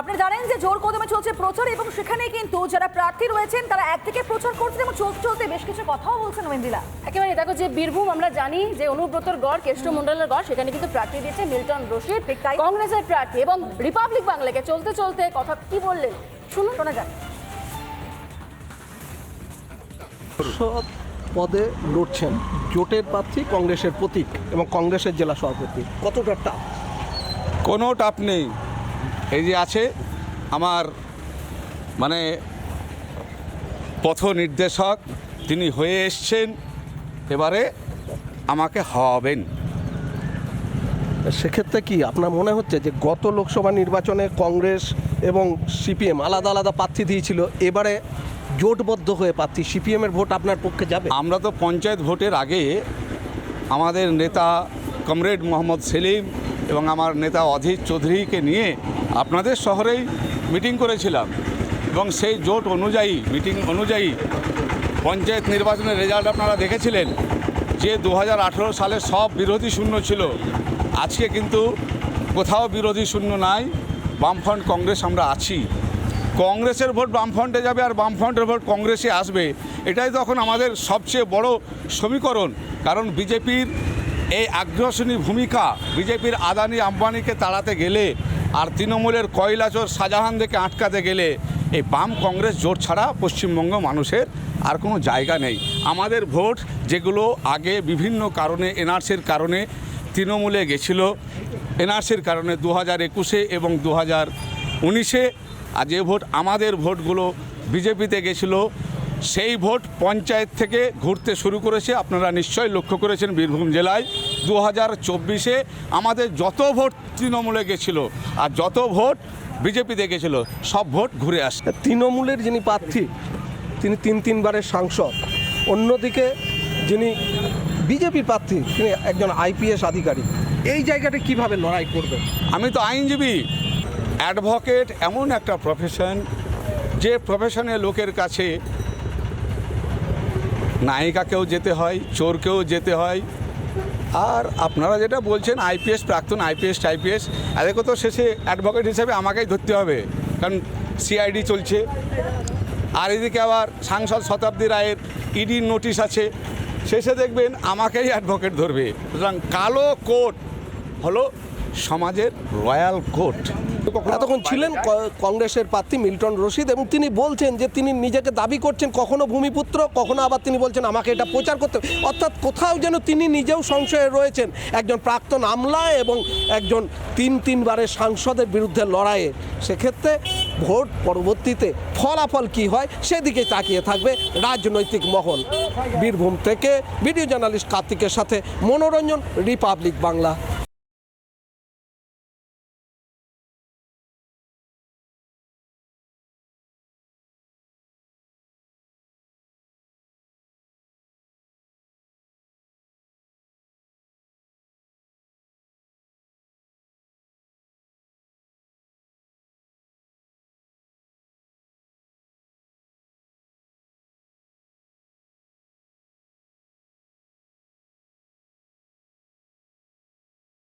আপনি জানেন যে জোর কদমে চলছে প্রচার এবং সেখানে কিন্তু যারা প্রার্থী রয়েছেন তারা এক থেকে প্রচার করছেন এবং চলতে চলতে বেশ কিছু কথাও বলছেন ওয়েন্দিলা একেবারে দেখো যে বীরভূম আমরা জানি যে অনুব্রতর গড় কেষ্টমণ্ডলের গড় সেখানে কিন্তু প্রার্থী দিয়েছে মিল্টন রশিদ তাই। কংগ্রেসের প্রার্থী এবং রিপাবলিক বাংলাকে চলতে চলতে কথা কি বললেন? শুনুন। শোনা যাক। সব পদে লড়ছেন জোটের প্রার্থী কংগ্রেসের প্রতীক এবং কংগ্রেসের জেলা সভাপতি। কতটা টাফ কোনো টাপ নেই। এই যে আছে আমার মানে পথ নির্দেশক তিনি হয়ে এসছেন এবারে আমাকে হবেন সেক্ষেত্রে কি আপনার মনে হচ্ছে যে গত লোকসভা নির্বাচনে কংগ্রেস এবং সিপিএম আলাদা আলাদা প্রার্থী দিয়েছিল এবারে জোটবদ্ধ হয়ে প্রার্থী সিপিএমের ভোট আপনার পক্ষে যাবে? আমরা তো পঞ্চায়েত ভোটের আগে আমাদের নেতা কমরেড মোহাম্মদ সেলিম এবং আমার নেতা অধীর চৌধুরীকে নিয়ে আপনাদের শহরেই মিটিং করেছিলাম। এবং সেই জোট অনুযায়ী, মিটিং অনুযায়ী পঞ্চায়েত নির্বাচনের রেজাল্ট আপনারা দেখেছিলেন যে দু হাজার আঠেরো সালে সব বিরোধী শূন্য ছিল। আজকে কিন্তু কোথাও বিরোধী শূন্য নাই, বামফ্রন্ট কংগ্রেস আমরা আছি। কংগ্রেসের ভোট বামফ্রন্টে যাবে আর বামফ্রন্টের ভোট কংগ্রেসে আসবে, এটাই তখন আমাদের সবচেয়ে বড় সমীকরণ। কারণ বিজেপির এই আগ্রাসনী ভূমিকা বিজেপির আদানি আম্বানিকে তাড়াতে গেলে আর তৃণমূলের কয়লাচোর শাহজাহানদেরকে আটকাতে গেলে এই বাম কংগ্রেস জোট ছাড়া পশ্চিমবঙ্গ মানুষের আর কোনো জায়গা নেই। আমাদের ভোট যেগুলো আগে বিভিন্ন কারণে, এনআরসির কারণে তৃণমূলে গেছিল। এনআরসির কারণে দু হাজার একুশে এবং দু হাজার উনিশে আর যে ভোট, আমাদের ভোটগুলো বিজেপিতে গেছিল। সেই ভোট পঞ্চায়েত থেকে ঘুরতে শুরু করেছে। আপনারা নিশ্চয়ই লক্ষ্য করেছেন বীরভূম জেলায়। দু হাজার চব্বিশে আমাদের যত ভোট তৃণমূলে গেছিল আর যত ভোট বিজেপিতে গেছিল সব ভোট ঘুরে আসছে তৃণমূলের যিনি প্রার্থী তিনি তিন তিনবারের সাংসদ অন্যদিকে যিনি বিজেপি প্রার্থী তিনি একজন আইপিএস আধিকারিক। এই জায়গাটা কীভাবে লড়াই করবে আমি তো আইনজীবী অ্যাডভোকেট এমন একটা প্রফেশন যে প্রফেশনে লোকের কাছে নায়িকাকেও যেতে হয়, চোরকেও যেতে হয়। আর আপনারা যেটা বলছেন আইপিএস প্রাক্তন আইপিএস টাইপিএস এদেরকে তো শেষে অ্যাডভোকেট হিসেবে আমাকেই ধরতে হবে, কারণ সিআইডি চলছে। আর এদিকে আবার সাংসদ শতাব্দী রায়ের ইডির নোটিশ আছে। শেষে দেখবেন আমাকেই অ্যাডভোকেট ধরবে। সুতরাং কালো কোট হলো সমাজের রয়্যাল কোট এতক্ষণ ছিলেন কংগ্রেসের প্রার্থী মিল্টন রশিদ এবং তিনি বলছেন যে তিনি নিজেকে দাবি করছেন কখনো ভূমিপুত্র, কখনো আবার তিনি বলছেন আমাকে এটা প্রচার করতে। অর্থাৎ কোথাও যেন তিনি নিজেও সংশয়ে রয়েছেন। একজন প্রাক্তন আমলা এবং একজন তিন তিনবারের সাংসদের বিরুদ্ধে লড়াইয়ে। সেক্ষেত্রে ভোট পরবর্তীতে ফলাফল কি হয় সেদিকে তাকিয়ে থাকবে রাজনৈতিক মহল। বীরভূম থেকে ভিডিও জার্নালিস্ট কার্তিকের সাথে মনোরঞ্জন, রিপাবলিক বাংলা।